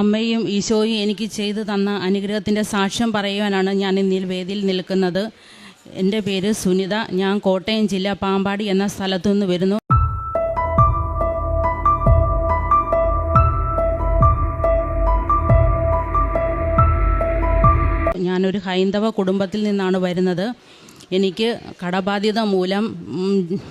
അമ്മയും ഈശോയും എനിക്ക് ചെയ്തു തന്ന അനുഗ്രഹത്തിന്റെ സാക്ഷ്യം പറയുവാനാണ് ഞാൻ ഇന്നിൽ വേദിയിൽ നിൽക്കുന്നത്. എന്റെ പേര് സുനിത. ഞാൻ കോട്ടയം ജില്ല പാമ്പാടി എന്ന സ്ഥലത്തു നിന്ന് വരുന്നു. ഞാനൊരു ഹൈന്ദവ കുടുംബത്തിൽ നിന്നാണ് വരുന്നത്. എനിക്ക് കടബാധ്യത മൂലം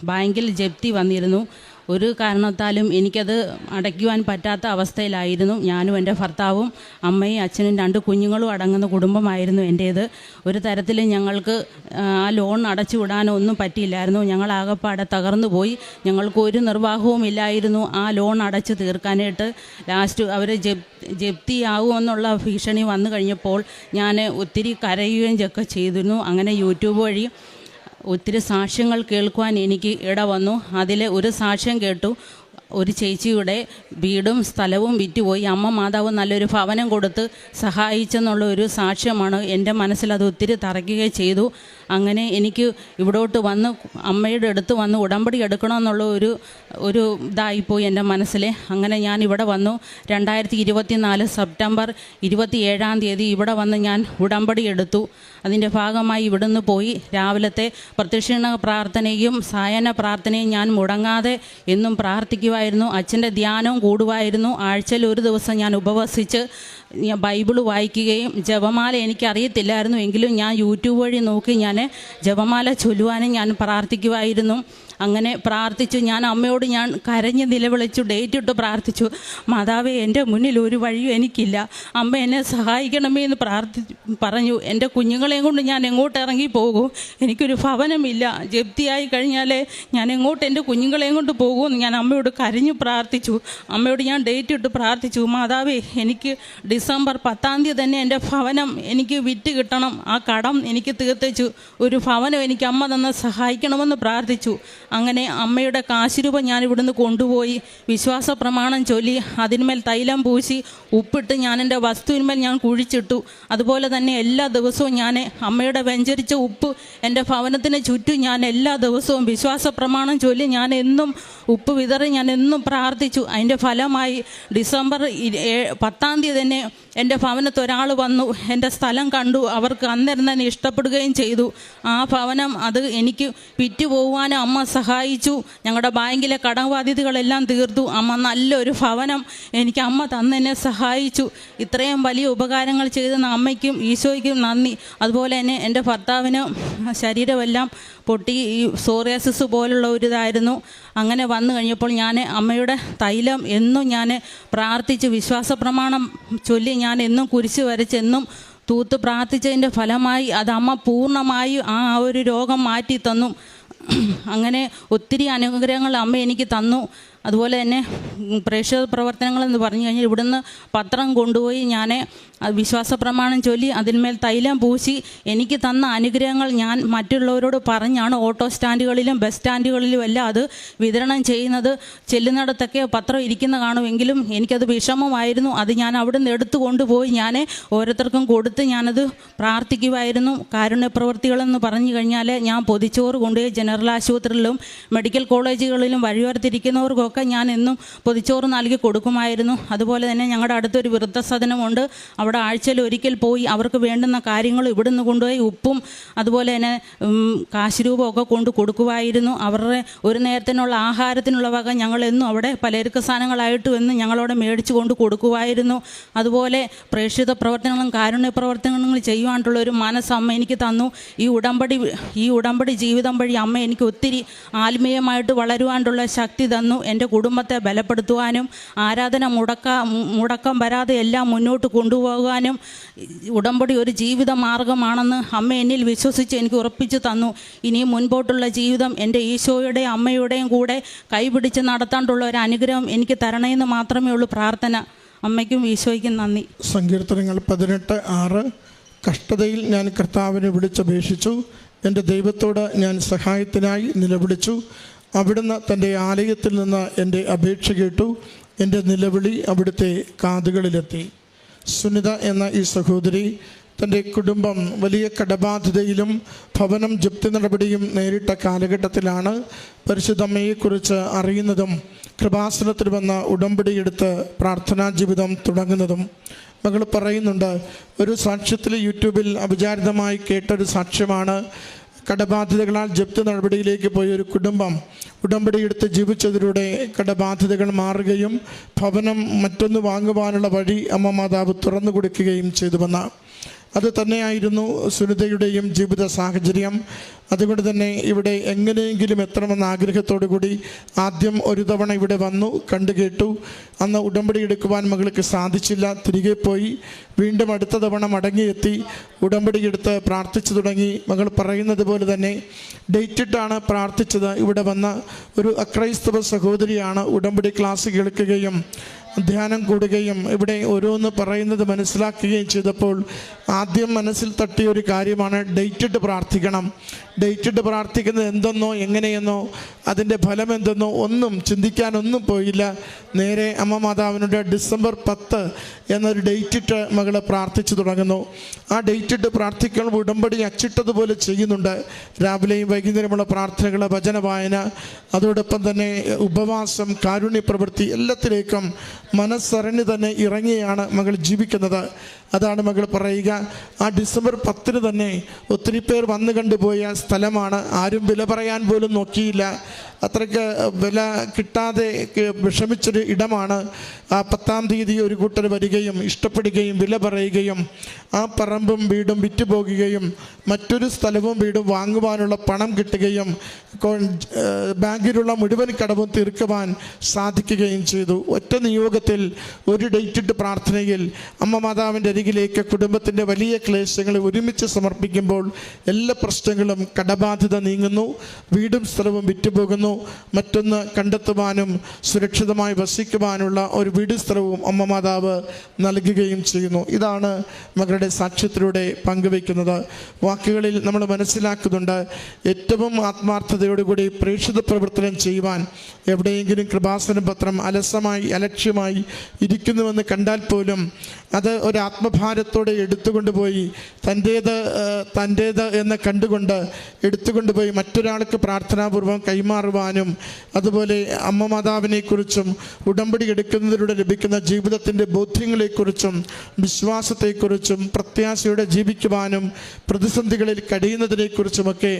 ബാങ്കിൽ ജപ്തി വന്നിരുന്നു. ഒരു കാരണത്താലും എനിക്കത് അടയ്ക്കുവാൻ പറ്റാത്ത അവസ്ഥയിലായിരുന്നു. ഞാനും എന്റെ ഭർത്താവും അമ്മയും അച്ഛനും രണ്ട് കുഞ്ഞുങ്ങളും അടങ്ങുന്ന കുടുംബമായിരുന്നു എന്റേത്. ഒരു തരത്തിലും ഞങ്ങൾക്ക് ആ ലോൺ അടച്ചു വിടാനോ ഒന്നും പറ്റിയില്ലായിരുന്നു. ഞങ്ങൾ ആകപ്പാടെ തകർന്നു പോയി. ഞങ്ങൾക്ക് ഒരു നിർവാഹവും ഇല്ലായിരുന്നു ആ ലോൺ അടച്ചു തീർക്കാനായിട്ട്. ലാസ്റ്റ് അവർ ജപ് ജപ്തിയാവുമെന്നുള്ള ഭീഷണി വന്നു കഴിഞ്ഞപ്പോൾ ഞാൻ ഒത്തിരി കരയുകയും ഒക്കെ ചെയ്തിരുന്നു. അങ്ങനെ യൂട്യൂബ് വഴി ഒത്തിരി സാക്ഷ്യങ്ങൾ കേൾക്കുവാൻ എനിക്ക് ഇട വന്നു. അതിൽ ഒരു സാക്ഷ്യം കേട്ടു. ഒരു ചേച്ചിയുടെ വീടും സ്ഥലവും വിറ്റുപോയി. അമ്മ മാതാവ് നല്ലൊരു ഭവനം കൊടുത്ത് സഹായിച്ചെന്നുള്ള ഒരു സാക്ഷ്യമാണ് എന്റെ മനസ്സിൽ അത് ഒത്തിരി തറയ്ക്കുകയും ചെയ്തു. അങ്ങനെ എനിക്ക് ഇവിടോട്ട് വന്ന് അമ്മയുടെ അടുത്ത് വന്ന് ഉടമ്പടി എടുക്കണമെന്നുള്ള ഒരു ഒരു ഇതായിപ്പോയി എന്റെ മനസ്സിൽ അങ്ങനെ ഞാൻ ഇവിടെ വന്നു. രണ്ടായിരത്തി ഇരുപത്തി നാല് സെപ്റ്റംബർ ഇരുപത്തി ഏഴാം തീയതി ഇവിടെ വന്ന് ഞാൻ ഉടമ്പടി എടുത്തു. അതിന്റെ ഭാഗമായി ഇവിടുന്ന് പോയി. രാവിലത്തെ പ്രദക്ഷിണ പ്രാർത്ഥനയും സായന പ്രാർത്ഥനയും ഞാൻ മുടങ്ങാതെ എന്നും പ്രാർത്ഥിക്കുമായിരുന്നു അച്ഛന്റെ ധ്യാനവും കൂടുമായിരുന്നു ആഴ്ചയിൽ ഒരു ദിവസം ഞാൻ ഉപവസിച്ച് ബൈബിൾ വായിക്കുകയും ജപമാല എനിക്കറിയത്തില്ലായിരുന്നു. എങ്കിലും ഞാൻ യൂട്യൂബ് വഴി നോക്കി ഞാൻ ജപമാല ചൊല്ലുവാനും ഞാൻ പ്രാർത്ഥിക്കുമായിരുന്നു അങ്ങനെ പ്രാർത്ഥിച്ചു. ഞാൻ അമ്മയോട് ഞാൻ കരഞ്ഞ് നിലവിളിച്ചു ഡേറ്റ് ഇട്ട് പ്രാർത്ഥിച്ചു. മാതാവേ എന്റെ മുന്നിൽ ഒരു വഴിയും എനിക്കില്ല. അമ്മ എന്നെ സഹായിക്കണമേ എന്ന് പ്രാർത്ഥി പറഞ്ഞു. എന്റെ കുഞ്ഞുങ്ങളെയും കൊണ്ട് ഞാൻ എങ്ങോട്ട് ഇറങ്ങി പോകും? എനിക്കൊരു ഭവനമില്ല. ജപ്തിയായി കഴിഞ്ഞാലേ ഞാൻ എങ്ങോട്ട് എന്റെ കുഞ്ഞുങ്ങളെയും കൊണ്ട് പോകുമെന്ന് ഞാൻ അമ്മയോട് കരഞ്ഞു പ്രാർത്ഥിച്ചു. അമ്മയോട് ഞാൻ ഡേറ്റ് ഇട്ട് പ്രാർത്ഥിച്ചു. മാതാവേ എനിക്ക് ഡിസംബർ പത്താം തീയതി തന്നെ എന്റെ ഭവനം എനിക്ക് വിറ്റ് കിട്ടണം. ആ കടം എനിക്ക് തീർത്തിച്ചു. ഒരു ഭവനം എനിക്ക് അമ്മ തന്നെ സഹായിക്കണമെന്ന് പ്രാർത്ഥിച്ചു. അങ്ങനെ അമ്മയുടെ കാശിരൂപ ഞാൻ ഇവിടുന്ന് കൊണ്ടുപോയി. വിശ്വാസ പ്രമാണം ചൊല്ലി അതിന്മേൽ തൈലം പൂശി ഉപ്പിട്ട് ഞാൻ എന്റെ വസ്തുവിന്മേൽ ഞാൻ കുഴിച്ചിട്ടു. അതുപോലെ തന്നെ എല്ലാ ദിവസവും ഞാൻ അമ്മയുടെ വെഞ്ചരിച്ച ഉപ്പ് എന്റെ ഭവനത്തിന് ചുറ്റും ഞാൻ എല്ലാ ദിവസവും വിശ്വാസ പ്രമാണം ചൊല്ലി ഞാൻ എന്നും ഉപ്പ് വിതറി ഞാൻ എന്നും പ്രാർത്ഥിച്ചു. അതിന്റെ ഫലമായി ഡിസംബർ പത്താം തീയതി തന്നെ എന്റെ ഭവനത്ത് ഒരാൾ വന്നു. എന്റെ സ്ഥലം കണ്ടു. അവർക്ക് അന്നേരം തന്നെ ഇഷ്ടപ്പെടുകയും ചെയ്തു. ആ ഭവനം അത് എനിക്ക് വിറ്റ് പോകുവാനും അമ്മ സഹായിച്ചു. ഞങ്ങളുടെ ബാങ്കിലെ കടബാധ്യതകളെല്ലാം തീർത്തു. അമ്മ നല്ലൊരു ഭവനം എനിക്ക് അമ്മ തന്നെന്നെ സഹായിച്ചു. ഇത്രയും വലിയ ഉപകാരങ്ങൾ ചെയ്തെന്ന അമ്മയ്ക്കും ഈശോയ്ക്കും നന്ദി. അതുപോലെ തന്നെ എന്റെ ഭർത്താവിന് ശരീരമെല്ലാം പൊട്ടി ഈ സോറിയാസിസ് പോലുള്ള ഒരു ഇതായിരുന്നു. അങ്ങനെ വന്നു കഴിഞ്ഞപ്പോൾ ഞാൻ അമ്മയുടെ തൈലം എന്നും ഞാൻ പ്രാർത്ഥിച്ച് വിശ്വാസ പ്രമാണം ചൊല്ലി ഞാൻ എന്നും കുരിശ് വരച്ചെന്നും തൂത്ത് പ്രാർത്ഥിച്ചതിന്റെ ഫലമായി അത് അമ്മ പൂർണമായി ആ ഒരു രോഗം മാറ്റി തന്നു അങ്ങനെ ഒത്തിരി അനുഗ്രഹങ്ങൾ അമ്മ എനിക്ക് തന്നു. അതുപോലെ തന്നെ പ്രേക്ഷക പ്രവർത്തനങ്ങളെന്ന് പറഞ്ഞു കഴിഞ്ഞാൽ ഇവിടുന്ന് പത്രം കൊണ്ടുപോയി ഞാൻ വിശ്വാസ പ്രമാണം ചൊല്ലി അതിന്മേൽ തൈലം പൂശി എനിക്ക് തന്ന അനുഗ്രഹങ്ങൾ ഞാൻ മറ്റുള്ളവരോട് പറഞ്ഞാണ് ഓട്ടോ സ്റ്റാൻഡുകളിലും ബസ് സ്റ്റാൻഡുകളിലും എല്ലാം അത് വിതരണം ചെയ്യുന്നത്. ചെല്ലുന്നിടത്തൊക്കെ പത്രം ഇരിക്കുന്ന കാണുമെങ്കിലും എനിക്കത് വിഷമമായിരുന്നു. അത് ഞാൻ അവിടുന്ന് എടുത്തു കൊണ്ടുപോയി ഞാൻ ഓരോരുത്തർക്കും കൊടുത്ത് ഞാനത് പ്രാർത്ഥിക്കുമായിരുന്നു കാരുണ്യപ്രവർത്തികളെന്ന് പറഞ്ഞു കഴിഞ്ഞാൽ ഞാൻ പൊതിച്ചോറ് കൊണ്ടുപോയി ജനറൽ ആശുപത്രിയിലും മെഡിക്കൽ കോളേജുകളിലും വഴിയോരത്തിരിക്കുന്നവർക്കൊക്കെ ഞാൻ എന്നും പൊതിച്ചോറ് നൽകി കൊടുക്കുമായിരുന്നു. അതുപോലെ തന്നെ ഞങ്ങളുടെ അടുത്തൊരു വൃദ്ധസദനമുണ്ട്. അവിടെ ആഴ്ചയിൽ ഒരിക്കൽ പോയി അവർക്ക് വേണ്ടുന്ന കാര്യങ്ങൾ ഇവിടുന്ന് കൊണ്ടുപോയി ഉപ്പും അതുപോലെ തന്നെ കാശ് കാശുരൂപമൊക്കെ കൊണ്ട് കൊടുക്കുമായിരുന്നു. അവരുടെ ഒരു നേരത്തിനുള്ള ആഹാരത്തിനുള്ള വക ഞങ്ങൾ എന്നും അവിടെ പലചരക്ക് സാധനങ്ങളായിട്ടും എന്നും ഞങ്ങളവിടെ മേടിച്ചു കൊണ്ട് കൊടുക്കുമായിരുന്നു. അതുപോലെ പ്രേക്ഷിത പ്രവർത്തനങ്ങളും കാരുണ്യ പ്രവർത്തനങ്ങളും ചെയ്യുവാനുള്ള ഒരു മനസ്സ് അമ്മ എനിക്ക് തന്നു. ഈ ഉടമ്പടി ഈ ഉടമ്പടി ജീവിതം വഴി അമ്മ എനിക്ക് ഒത്തിരി ആത്മീയമായിട്ട് വളരുവാനുള്ള ശക്തി തന്നു. എന്റെ കുടുംബത്തെ ബലപ്പെടുത്തുവാനും ആരാധന മുടക്ക മുടക്കം വരാതെ എല്ലാം മുന്നോട്ട് കൊണ്ടുപോകാനും ഉടമ്പടി ഒരു ജീവിത മാർഗമാണെന്ന് അമ്മ എന്നിൽ വിശ്വസിച്ച് എനിക്ക് ഉറപ്പിച്ചു തന്നു. ഇനി മുൻപോട്ടുള്ള ജീവിതം എന്റെ ഈശോയുടെയും അമ്മയുടെയും കൂടെ കൈപിടിച്ച് നടത്താണ്ടുള്ള ഒരു അനുഗ്രഹം എനിക്ക് തരണമെന്ന് മാത്രമേ ഉള്ളൂ പ്രാർത്ഥന. അമ്മയ്ക്കും ഈശോയ്ക്കും നന്ദി. സങ്കീർത്തനങ്ങൾ പതിനെട്ട് ആറ്. കഷ്ടതയിൽ ഞാൻ കർത്താവിനെ വിളിച്ചപേക്ഷിച്ചു. എന്റെ ദൈവത്തോട് ഞാൻ സഹായത്തിനായി നിലവിളിച്ചു. അവിടുന്ന് തന്റെ ആലയത്തിൽ നിന്ന് എന്റെ അപേക്ഷ കേട്ടു. എന്റെ നിലവിളി അവിടുത്തെ കാതുകളിലെത്തി. സുനിത എന്ന ഈ സഹോദരി തന്റെ കുടുംബം വലിയ കടബാധ്യതയിലും ഭവനം ജപ്തി നടപടിയും നേരിട്ട കാലഘട്ടത്തിലാണ് പരിശുദ്ധമ്മയെക്കുറിച്ച് അറിയുന്നതും കൃപാസനത്തിൽ വന്ന ഉടമ്പടിയെടുത്ത് പ്രാർത്ഥനാ ജീവിതം തുടങ്ങുന്നതും. മകൾ പറയുന്നുണ്ട് ഒരു സാക്ഷ്യത്തിൽ യൂട്യൂബിൽ അവിചാരിതമായി കേട്ടൊരു സാക്ഷ്യമാണ് കടബാധ്യതകളാൽ ജപ്തി നടപടിയിലേക്ക് പോയ ഒരു കുടുംബം ഉടമ്പടിയെടുത്ത് ജീവിച്ചതിലൂടെ കടബാധ്യതകൾ മാറുകയും ഭവനം മറ്റൊന്ന് വാങ്ങുവാനുള്ള വഴി അമ്മ മാതാവ് തുറന്നു കൊടുക്കുകയും ചെയ്തുവെന്ന അത് തന്നെയായിരുന്നു സുനിതയുടെയും ജീവിത സാഹചര്യം. അതുകൊണ്ട് തന്നെ ഇവിടെ എങ്ങനെയെങ്കിലും എത്തണമെന്ന ആഗ്രഹത്തോടു കൂടി ആദ്യം ഒരു തവണ ഇവിടെ വന്നു കണ്ടു കേട്ടു. അന്ന് ഉടമ്പടി എടുക്കുവാൻ മകൾക്ക് സാധിച്ചില്ല തിരികെ പോയി. വീണ്ടും അടുത്ത തവണ മടങ്ങിയെത്തി ഉടമ്പടി എടുത്ത് പ്രാർത്ഥിച്ചു തുടങ്ങി. മകൾ പറയുന്നത് പോലെ തന്നെ ഡേറ്റിട്ടാണ് പ്രാർത്ഥിച്ചത്. ഇവിടെ വന്ന ഒരു അക്രൈസ്തവ സഹോദരിയാണ് ഉടമ്പടി ക്ലാസ് കേൾക്കുകയും ധ്യാനം കൂടുകയും ഇവിടെ ഓരോന്ന് പറയുന്നത് മനസ്സിലാക്കുകയും ചെയ്തപ്പോൾ ആദ്യം മനസ്സിൽ തട്ടിയ ഒരു കാര്യമാണ് ഡേറ്റിട്ട് പ്രാർത്ഥിക്കണം. ഡേറ്റിട്ട് പ്രാർത്ഥിക്കുന്നത് എന്തെന്നോ എങ്ങനെയെന്നോ അതിന്റെ ഫലം എന്തെന്നോ ഒന്നും ചിന്തിക്കാനൊന്നും പോയില്ല. നേരെ അമ്മ മാതാവിനോട് ഡിസംബർ പത്ത് എന്നൊരു ഡേറ്റിട്ട് മകളെ പ്രാർത്ഥിച്ചു തുടങ്ങുന്നു. ആ ഡേറ്റിട്ട് പ്രാർത്ഥിക്കുമ്പോൾ ഉടമ്പടി അച്ചിട്ടതുപോലെ ചെയ്യുന്നുണ്ട്. രാവിലെയും വൈകുന്നേരമുള്ള പ്രാർത്ഥനകൾ ഭജന വായന അതോടൊപ്പം തന്നെ ഉപവാസം കാരുണ്യ പ്രവൃത്തി എല്ലാത്തിലേക്കും മനസ്സറിഞ്ഞ് തന്നെ ഇറങ്ങിയാണ് മകൾ ജീവിക്കുന്നത്. അതാണ് മകൾ പറയുക. ആ ഡിസംബർ പത്തിന് തന്നെ ഒത്തിരി പേർ വന്നു കണ്ടുപോയ സ്ഥലമാണ്. ആരും വില പറയാൻ പോലും നോക്കിയില്ല. അത്രയ്ക്ക് വില കിട്ടാതെ വിഷമിച്ചൊരു ഇടമാണ്. ആ പത്താം തീയതി ഒരു കൂട്ടർ വരികയും ഇഷ്ടപ്പെടുകയും വില പറയുകയും ആ പറമ്പും വീടും വിറ്റുപോകുകയും മറ്റൊരു സ്ഥലവും വീടും വാങ്ങുവാനുള്ള പണം കിട്ടുകയും ബാങ്കിലുള്ള മുഴുവൻ കടവും തീർക്കുവാൻ സാധിക്കുകയും ചെയ്തു. ഒറ്റ നിയോഗത്തിൽ ഒരു ഡേറ്റിട്ട് പ്രാർത്ഥനയിൽ അമ്മ മാതാവിന്റെ അരികിലേക്ക് കുടുംബത്തിന്റെ വലിയ ക്ലേശങ്ങളെ ഒരുമിച്ച് സമർപ്പിക്കുമ്പോൾ എല്ലാ പ്രശ്നങ്ങളും കടബാധ്യത നീങ്ങുന്നു. വീടും സ്ഥലവും വിറ്റുപോകുന്നു. മറ്റൊന്ന് കണ്ടെത്തുവാനും സുരക്ഷിതമായി വസിക്കുവാനുള്ള ഒരു വീട് സ്ഥലവും അമ്മ മാതാവ് നൽകുകയും ചെയ്യുന്നു. ഇതാണ് മകളുടെ സാക്ഷ്യത്തിലൂടെ പങ്കുവയ്ക്കുന്നത്. വാക്കുകളിൽ നമ്മൾ മനസ്സിലാക്കുന്നുണ്ട് ഏറ്റവും ആത്മാർത്ഥതയോടുകൂടി പ്രേക്ഷിത പ്രവർത്തനം ചെയ്യുവാൻ എവിടെയെങ്കിലും കൃപാസന പത്രം അലസമായി അലക്ഷ്യമായി ഇരിക്കുന്നുവെന്ന് കണ്ടാൽ പോലും അത് ഒരു ആത്മഭാരത്തോടെ എടുത്തുകൊണ്ടുപോയി തന്റേത് തന്റേത് എന്ന് കണ്ടുകൊണ്ട് എടുത്തുകൊണ്ടുപോയി മറ്റൊരാൾക്ക് പ്രാർത്ഥനാപൂർവം കൈമാറുവാനും അതുപോലെ അമ്മ മാതാവിനെക്കുറിച്ചും ഉടമ്പടി എടുക്കുന്നതിലൂടെ ലഭിക്കുന്ന ജീവിതത്തിന്റെ ബോധ്യങ്ങളെക്കുറിച്ചും വിശ്വാസത്തെക്കുറിച്ചും പ്രത്യാശയോടെ ജീവിക്കുവാനും പ്രതിസന്ധികളിൽ കഴിയുന്നതിനെക്കുറിച്ചുമൊക്കെ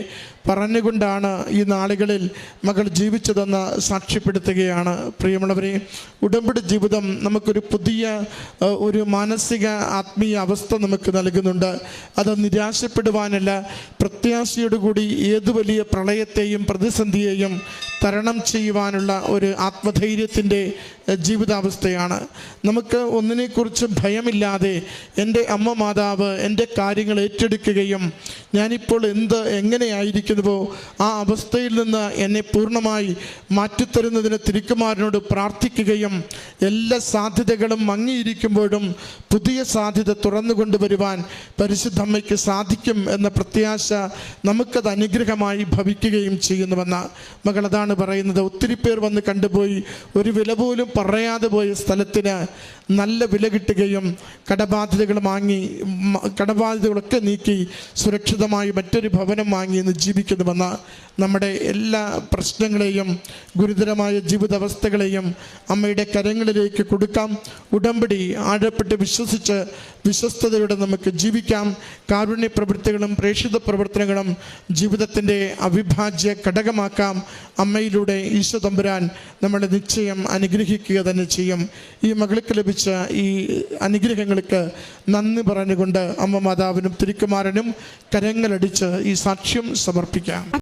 പറഞ്ഞുകൊണ്ടാണ് ഈ നാളുകളിൽ മകൾ ജീവിച്ചതെന്ന് സാക്ഷ്യപ്പെടുത്തുകയാണ്. പ്രിയമുള്ളവരെ ഉടമ്പടി ജീവിതം നമുക്കൊരു പുതിയ ഒരു മാനസിക ആത്മീയ അവസ്ഥ നമുക്ക് നൽകുന്നുണ്ട്. അത് നിരാശപ്പെടുവാനല്ല പ്രത്യാശയോടുകൂടി ഏതു വലിയ പ്രളയത്തെയും പ്രതിസന്ധിയെയും തരണം ചെയ്യുവാനുള്ള ഒരു ആത്മധൈര്യത്തിന്റെ ജീവിതാവസ്ഥയാണ്. നമുക്ക് ഒന്നിനെക്കുറിച്ച് ഭയമില്ലാതെ എന്റെ അമ്മ മാതാവ് എന്റെ കാര്യങ്ങൾ ഏറ്റെടുക്കുകയും ഞാനിപ്പോൾ എന്ത് എങ്ങനെയായിരിക്കുന്നുവോ ആ അവസ്ഥയിൽ നിന്ന് എന്നെ പൂർണമായി മാറ്റിത്തരുന്നതിന് തിരുക്കുമാരനോട് പ്രാർത്ഥിക്കുകയും എല്ലാ സാധ്യതകളും മങ്ങിയിരിക്കുമ്പോഴും പുതിയ സാധ്യത തുറന്നു കൊണ്ടുവരുവാൻ പരിശുദ്ധമ്മയ്ക്ക് സാധിക്കും എന്ന പ്രത്യാശ നമുക്കത് അനുഗ്രഹമായി ഭവിക്കുകയും ചെയ്യുന്നുവെന്ന മകൾ അതാണ് പറയുന്നത്. ഒത്തിരി പേർ വന്ന് കണ്ടുപോയി. ഒരു വില പോലും പറയാതെ പോയ സ്ഥലത്തിന് നല്ല വില കിട്ടുകയും കടബാധ്യതകൾ വാങ്ങി കടബാധ്യതകളൊക്കെ നീക്കി സുരക്ഷിതമായി മറ്റൊരു ഭവനം വാങ്ങി എന്ന് ജീവിക്കുന്നുവെന്ന നമ്മുടെ എല്ലാ പ്രശ്നങ്ങളെയും ഗുരുതരമായ ജീവിതാവസ്ഥകളെയും അമ്മയുടെ കരങ്ങളിലേക്ക് കൊടുക്കാം. ഉടമ്പടി ആഴപ്പെട്ട് വിശ്വസിച്ച് വിശ്വസ്തയോടെ നമുക്ക് ജീവിക്കാം. കാരുണ്യ പ്രവൃത്തികളും പ്രേക്ഷിത പ്രവർത്തനങ്ങളും ജീവിതത്തിന്റെ അവിഭാജ്യ ഘടകമാക്കാം. അമ്മയിലൂടെ ഈശോ തമ്പുരാൻ നമ്മളെ നിശ്ചയം അനുഗ്രഹിക്കുക തന്നെ ചെയ്യും. ഈ മകൾക്ക് ലഭിച്ച ഈ അനുഗ്രഹങ്ങൾക്ക് നന്ദി പറഞ്ഞുകൊണ്ട് അമ്മ മാതാവിനും തിരുക്കുമാരനും കരങ്ങളടിച്ച് ഈ സാക്ഷ്യം സമർപ്പിക്കാം.